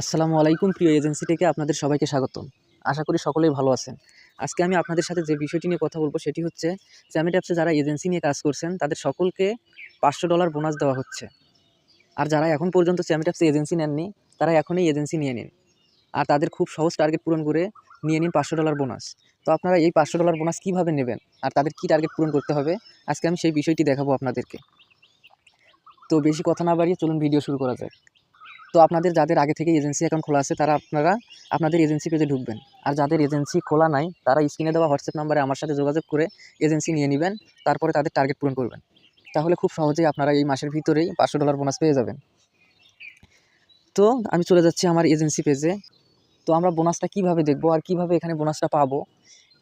আসসালামু আলাইকুম, প্রিয় এজেন্সি থেকে আপনাদের সবাইকে স্বাগতম। আশা করি সকলেই ভালো আছেন। আজকে আমি আপনাদের সাথে যে বিষয়টি নিয়ে কথা বলব সেটি হচ্ছে চ্যামেট অ্যাপসে যারা এজেন্সি নিয়ে কাজ করছেন, তাদের সকলকে পাঁচশো ডলার বোনাস দেওয়া হচ্ছে। আর যারা এখন পর্যন্ত চ্যামেট অ্যাপসে এজেন্সি নেননি, তারা এখনই এজেন্সি নিয়ে নিন। আর তাদের খুব সহজ টার্গেট পূরণ করে নিয়ে নিন পাঁচশো ডলার বোনাস। তো আপনারা এই পাঁচশো ডলার বোনাস কীভাবে নেবেন আর তাদের কী টার্গেট পূরণ করতে হবে, আজকে আমি সেই বিষয়টি দেখাবো আপনাদেরকে। তো বেশি কথা না বাড়িয়ে চলুন ভিডিও শুরু করা যাক। তো আপনাদের যাদের আগে থেকে এজেন্সি অ্যাকাউন্ট খোলা আছে, তারা আপনারা আপনাদের এজেন্সি পেজে ঢুকবেন। আর যাদের এজেন্সি খোলা নাই, তারা স্ক্রিনে দেওয়া হোয়াটসঅ্যাপ নাম্বারে আমার সাথে যোগাযোগ করে এজেন্সি নিয়ে নেবেন, তারপরে তাদের টার্গেট পূরণ করবেন। তাহলে খুব সহজেই আপনারা এই মাসের ভিতরেই পাঁচশো ডলার বোনাস পেয়ে যাবেন। তো আমি চলে যাচ্ছি আমার এজেন্সি পেজে তো আমরা বোনাসটা কীভাবে দেখব আর কীভাবে এখানে বোনাসটা পাবো,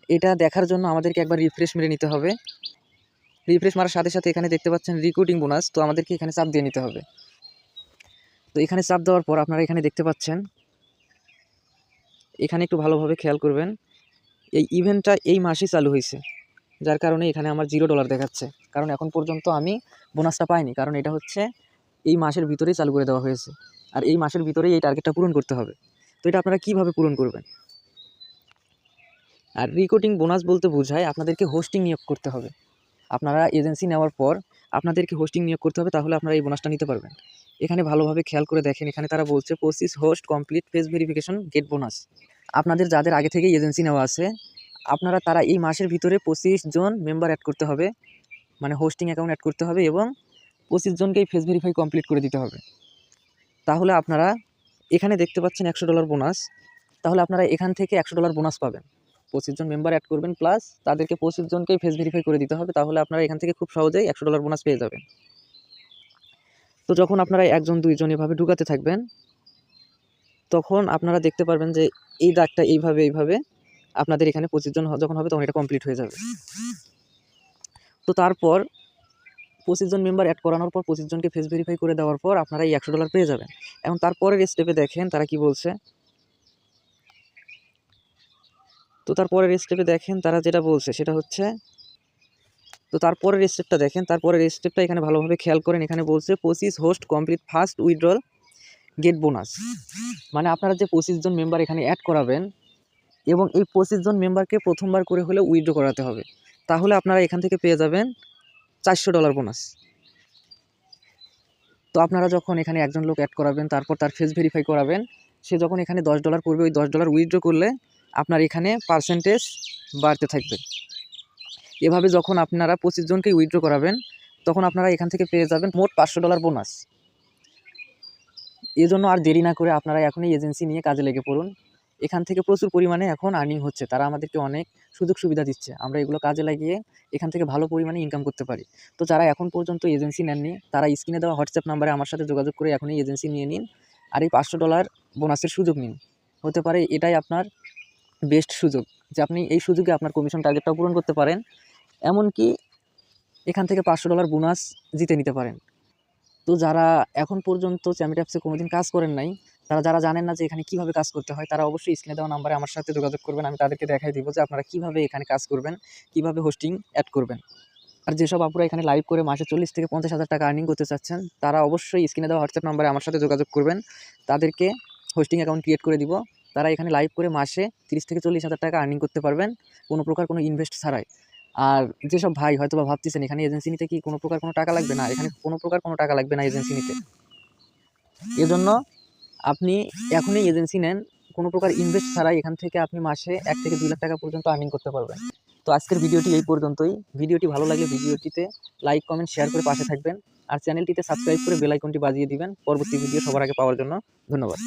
এটা দেখার জন্য আমাদেরকে একবার রিফ্রেশ মেরে নিতে হবে। রিফ্রেশ মারার সাথে সাথে এখানে দেখতে পাচ্ছেন রিক্রুটিং বোনাস তো আমাদেরকে এখানে চাপ দিয়ে নিতে হবে। তো এখানে চাপ দেওয়ার পর আপনারা এখানে দেখতে পাচ্ছেন। এখানে একটু ভালোভাবে খেয়াল করবেন, এই ইভেন্টটা এই মাসেই চালু হয়েছে, যার কারণে এখানে আমার জিরো ডলার দেখাচ্ছে। কারণ এখন পর্যন্ত আমি বোনাসটা পাইনি, কারণ এটা হচ্ছে এই মাসের ভিতরেই চালু করে দেওয়া হয়েছে, আর এই মাসের ভিতরেই এই টার্গেটটা পূরণ করতে হবে। তো এটা আপনারা কীভাবে পূরণ করবেন? আর রিকোটিং বোনাস বলতে বোঝায় আপনাদেরকে হোস্টিং নিয়োগ করতে হবে। আপনারা এজেন্সি নেওয়ার পর আপনাদেরকে হোস্টিং নিয়োগ করতে হবে, তাহলে আপনারা এই বোনাসটা নিতে পারবেন। এখানে ভালোভাবে খেয়াল করে দেখেন। এখানে তারা বলছে পঁচিশ host complete face verification get bonus আপনাদের যাদের আগে থেকেই এজেন্সি নেওয়া আছে, আপনারা তারা এই মাসের ভিতরে পঁচিশ জন মেম্বার অ্যাড করতে হবে মানে হোস্টিং অ্যাকাউন্ট অ্যাড করতে হবে এবং পঁচিশ জনকেই ফেস ভেরিফাই কমপ্লিট করে দিতে হবে। তাহলে আপনারা এখানে দেখতে পাচ্ছেন একশো ডলার বোনাস তাহলে আপনারা এখান থেকে একশো ডলার বোনাস পাবেন। পঁচিশ জন মেম্বার অ্যাড করবেন প্লাস তাদেরকে পঁচিশ জনকেই ফেস ভেরিফাই করে দিতে হবে। তাহলে আপনারা এখান থেকে খুব সহজেই একশো ডলার বোনাস পেয়ে যাবেন। তো যখন আপনারা একজন, দুইজন এভাবে ঢুকাতে থাকবেন, তখন আপনারা দেখতে পারবেন যে এই দাগটা এইভাবে এইভাবে আপনাদের এখানে পঁচিশ জন যখন হবে তখন এটা কমপ্লিট হয়ে যাবে। তো তারপর পঁচিশ জন মেম্বার অ্যাড করানোর পর পঁচিশ জনকে ফেস ভেরিফাই করে দেওয়ার পর আপনারা এই একশো ডলার পেয়ে যাবেন। এখন তারপরের স্টেপে দেখেন তারা কি বলছে। তো তারপরের স্টেপে দেখেন তারা যেটা বলছে সেটা হচ্ছে তো তারপরের স্টেপটা দেখেন, তারপরের স্টেপটা এখানে ভালোভাবে খেয়াল করেন, এখানে বলছে পঁচিশ host complete first withdrawal get bonus মানে আপনারা যে পঁচিশ জন মেম্বার এখানে অ্যাড করাবেন, এবং এই পঁচিশ জন মেম্বারকে প্রথমবার করে হলে উইথড্র করাতে হবে। তাহলে আপনারা এখান থেকে পেয়ে যাবেন চারশো ডলার বোনাস তো আপনারা যখন এখানে একজন লোক অ্যাড করাবেন, তারপর তার ফেস ভেরিফাই করাবেন, সে যখন এখানে দশ ডলার পড়বে ওই দশ ডলার উইথড্র করলে আপনার এখানে পার্সেন্টেজ বাড়তে থাকবে। এভাবে যখন আপনারা পঁচিশ জনকে উইথড্র করাবেন, তখন আপনারা এখান থেকে পেয়ে যাবেন মোট পাঁচশো ডলার বোনাস এজন্য আর দেরি না করে আপনারা এখনই এজেন্সি নিয়ে কাজে লেগে পড়ুন। এখান থেকে প্রচুর পরিমাণে এখন আর্নিং হচ্ছে, তারা আমাদেরকে অনেক সুযোগ সুবিধা দিচ্ছে। আমরা এগুলো কাজে লাগিয়ে এখান থেকে ভালো পরিমাণে ইনকাম করতে পারি। তো যারা এখন পর্যন্ত এজেন্সি নেননি, তারা স্ক্রিনে দেওয়া হোয়াটসঅ্যাপ নাম্বারে আমার সাথে যোগাযোগ করে এখনই এজেন্সি নিয়ে নিন আর এই পাঁচশো ডলার বোনাসের সুযোগ নিন। হতে পারে এটাই আপনার বেস্ট সুযোগ, যে আপনি এই সুযোগে আপনার কমিশন টার্গেটটাও পূরণ করতে পারেন। এমনকি এখান থেকে পাঁচশো ডলার বোনাস জিতে নিতে পারেন। তো যারা এখন পর্যন্ত চ্যামিট অ্যাপসে কোনোদিন কাজ করেন নাই, তারা যারা জানেন না যে এখানে কীভাবে কাজ করতে হয়, তারা অবশ্যই স্ক্রিনে দেওয়া নাম্বারে আমার সাথে যোগাযোগ করবেন, আমি তাদেরকে দেখাই দিব যে আপনারা কীভাবে এখানে কাজ করবেন, কীভাবে হোস্টিং অ্যাড করবেন। আর যেসব আপুরা এখানে লাইভ করে মাসে চল্লিশ থেকে পঞ্চাশ হাজার টাকা আর্নিং করতে চাচ্ছেন, তারা অবশ্যই স্ক্রিনে দেওয়া হোয়াটসঅ্যাপ নাম্বারে আমার সাথে যোগাযোগ করবেন, তাদেরকে হোস্টিং অ্যাকাউন্ট ক্রিয়েট করে দিব। তারা এখানে লাইভ করে মাসে তিরিশ থেকে চল্লিশ হাজার টাকা আর্নিং করতে পারবেন, কোনো প্রকার কোনো ইনভেস্ট ছাড়াই। আর যেসব ভাই হয়তো বা ভাবতেছেন, এখানে এজেন্সি নিতে কি কোনো প্রকার কোনো টাকা লাগবে? না, এখানে কোনো প্রকার কোনো টাকা লাগবে না এজেন্সি নিতে। এজন্য আপনি এখনই এজেন্সি নেন, কোনো প্রকার ইনভেস্ট ছাড়াই এখান থেকে আপনি মাসে এক থেকে দুই লাখ টাকা পর্যন্ত আর্নিং করতে পারবেন। তো আজকের ভিডিওটি এই পর্যন্তই। ভিডিওটি ভালো লাগলে ভিডিওটিতে লাইক কমেন্ট শেয়ার করে পাশে থাকবেন। আর চ্যানেলটিতে সাবস্ক্রাইব করে বেল আইকনটি বাজিয়ে দিবেন। পরবর্তী ভিডিও সবার আগে পাওয়ার জন্য ধন্যবাদ।